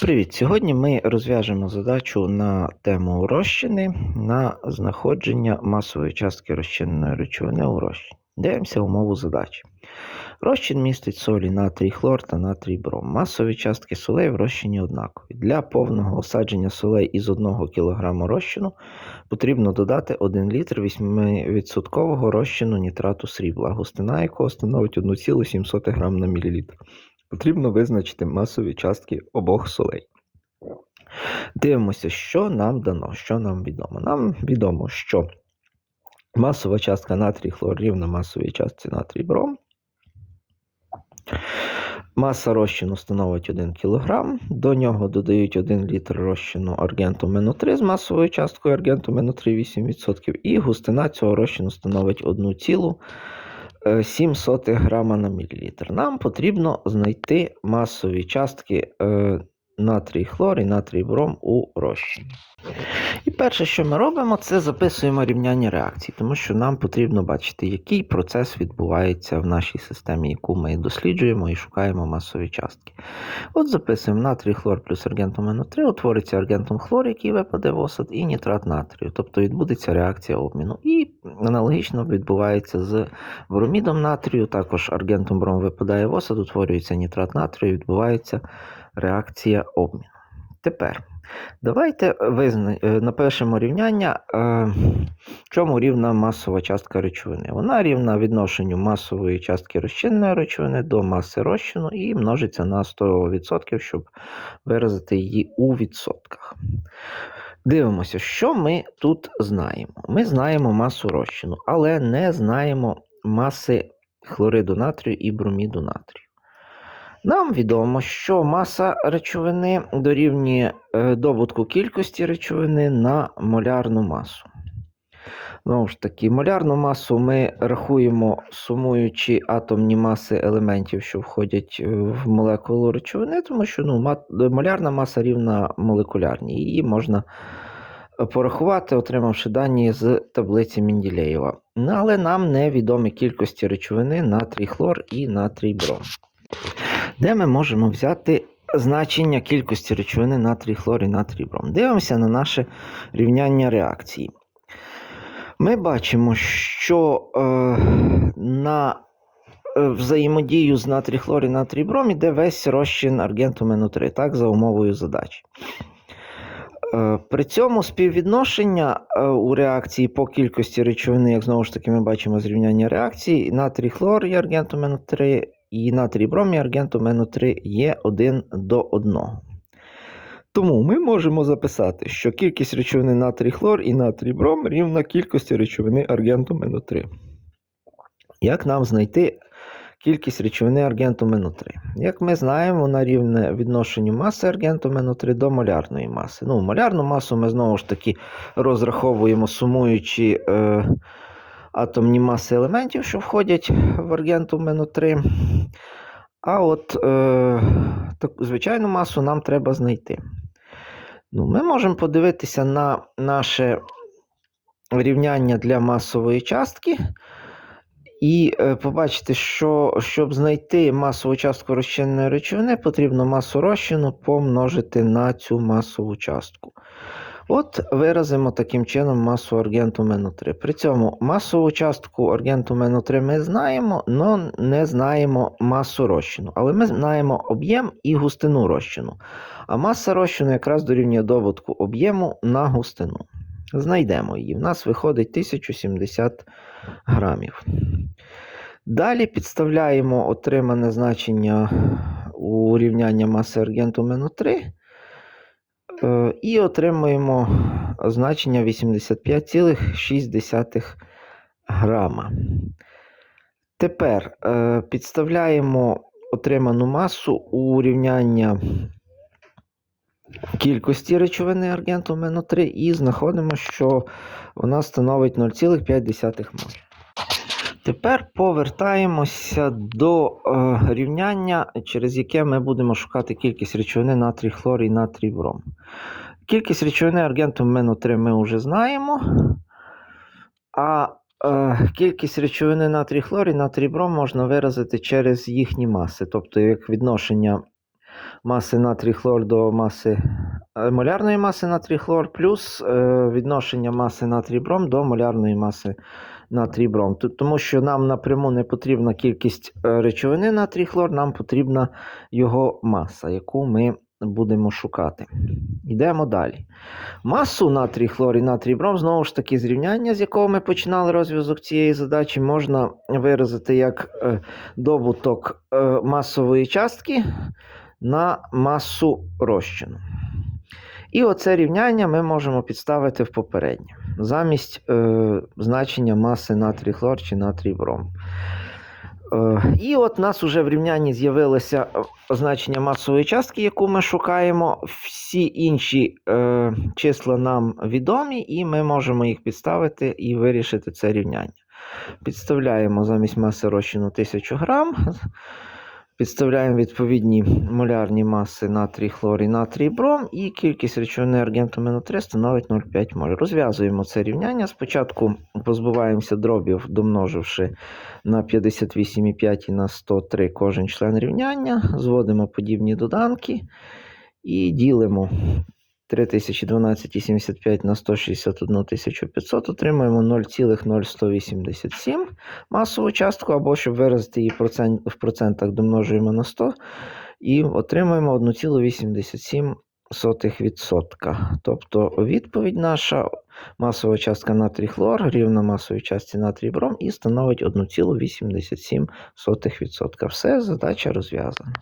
Привіт! Сьогодні ми розв'яжемо задачу на тему розчини на знаходження масової частки розчиненої речовини у розчині. Дивимося умову задачі. Розчин містить солі натрій хлор та натрій бром. Масові частки солей в розчині однакові. Для повного осадження солей із 1 кг розчину потрібно додати 1 літр 8% розчину нітрату срібла, густина якого становить 1,7 г на мл. Потрібно визначити масові частки обох солей. Дивимося, що нам дано, що нам відомо. Нам відомо, що масова частка натрій хлор рівна масовій частці натрій бром. Маса розчину становить 1 кг. До нього додають 1 літр розчину аргенту МНО3 з масовою часткою аргенту МНО3 8%, і густина цього розчину становить 1,7 грама на мілілітр. Нам потрібно знайти масові частки е, натрій хлор і натрій бром у розчині. І перше, що ми робимо, це записуємо рівняння реакцій, тому що нам потрібно бачити, який процес відбувається в нашій системі, яку ми досліджуємо і шукаємо масові частки. От записуємо натрій хлор плюс аргентум НО3, утвориться аргентум хлор, який випаде в осад, і нітрат натрію, тобто відбудеться реакція обміну. І аналогічно відбувається з бромідом натрію, також аргентум бром випадає в осад, утворюється нітрат натрію, відбувається реакція обміну. Тепер давайте визна... е, напишемо рівняння, е, чому рівна масова частка речовини. Вона рівна відношенню масової частки розчинної речовини до маси розчину і множиться на 100%, щоб виразити її у відсотках. Дивимося, що ми тут знаємо. Ми знаємо масу розчину, але не знаємо маси хлориду натрію і броміду натрію. Нам відомо, що маса речовини дорівнює е, добутку кількості речовини на молярну масу. Знову ж таки, молярну масу ми рахуємо, сумуючи атомні маси елементів, що входять е, в молекулу речовини, тому що ну, молярна маса рівна молекулярній. Її можна порахувати, отримавши дані з таблиці Менділеєва. Ну, але нам не відомі кількості речовини натрій хлор і натрій бром. Де ми можемо взяти значення кількості речовини натрій хлор і натрій бром? Дивимося на наше рівняння реакції. Ми бачимо, що е, на е, взаємодію з натрій хлор і натрій бром іде весь розчин аргенту МНО3, так, за умовою задачі. Е, При цьому співвідношення е, у реакції по кількості речовини, як знову ж таки ми бачимо з рівняння реакції, натрій хлор і аргенту МНО3 і натрій і аргенту МНО3 є 1 до 1. Тому ми можемо записати, що кількість речовини натрій хлор і натрій бром рівна кількості речовини аргенту МНО3. Як нам знайти кількість речовини аргенту МНО3? Як ми знаємо, вона рівне відношенню маси аргенту МНО3 до молярної маси. Ну, молярну масу ми знову ж таки розраховуємо, сумуючи е, атомні маси елементів, що входять в аргенту МНО3. А от е, так, звичайну масу нам треба знайти. Ну, Ми можемо подивитися на наше рівняння для масової частки і е, побачити, що щоб знайти масову частку розчинної речовини, потрібно масу розчину помножити на цю масову частку. От виразимо таким чином масу аргенту МНО3. При цьому масову частку аргенту МНО3 ми знаємо, але не знаємо масу розчину. Але ми знаємо об'єм і густину розчину. А маса розчину якраз дорівнює добутку об'єму на густину. Знайдемо її. В нас виходить 1070 грамів. Далі підставляємо отримане значення у рівняння маси аргенту МНО3 е, і отримуємо значення 85,6 грама. Тепер е, підставляємо отриману масу у рівняння кількості речовини аргенту МНО3 і знаходимо, що вона становить 0,5 моль. Тепер повертаємося до е, рівняння, через яке ми будемо шукати кількість речовини натрій хлор і натрій бром. Кількість речовини аргенту МНО3 ми вже знаємо. А е, кількість речовини натрій хлор і натрій бром можна виразити через їхні маси, тобто як відношення маси натрій хлор до маси е, молярної маси натрій хлор, плюс е, відношення маси натрій бром до молярної маси натрій бром. Тому що нам напряму не потрібна кількість е, речовини натрій хлор, нам потрібна його маса, яку ми будемо шукати. Йдемо далі. Масу натрій хлор і натрій бром, знову ж таки, зрівняння, з якого ми починали розв'язок цієї задачі, можна виразити як е, добуток е, масової частки на масу розчину. І оце рівняння ми можемо підставити в попереднє замість е, значення маси натрій хлор чи натрій бром. Е, і от нас вже в рівнянні з'явилося е, значення масової частки, яку ми шукаємо. Всі інші е, числа нам відомі, і ми можемо їх підставити і вирішити це рівняння. Підставляємо замість маси розчину 1000 грам. Підставляємо відповідні молярні маси натрій, хлор і натрій бром, і кількість речовини аргенту МНО3 становить 0,5 моль. Розв'язуємо це рівняння. Спочатку позбуваємося дробів, домноживши на 58,5 і на 103 кожен член рівняння, зводимо подібні доданки і ділимо 3012,75 на 161 500, отримуємо 0,0187 масову частку, або щоб виразити її в процентах, домножуємо на 100 і отримуємо 1,87%. Тобто відповідь наша масова частка натрій хлор рівна масовій частці натрій бром і становить 1,87%. Все, задача розв'язана.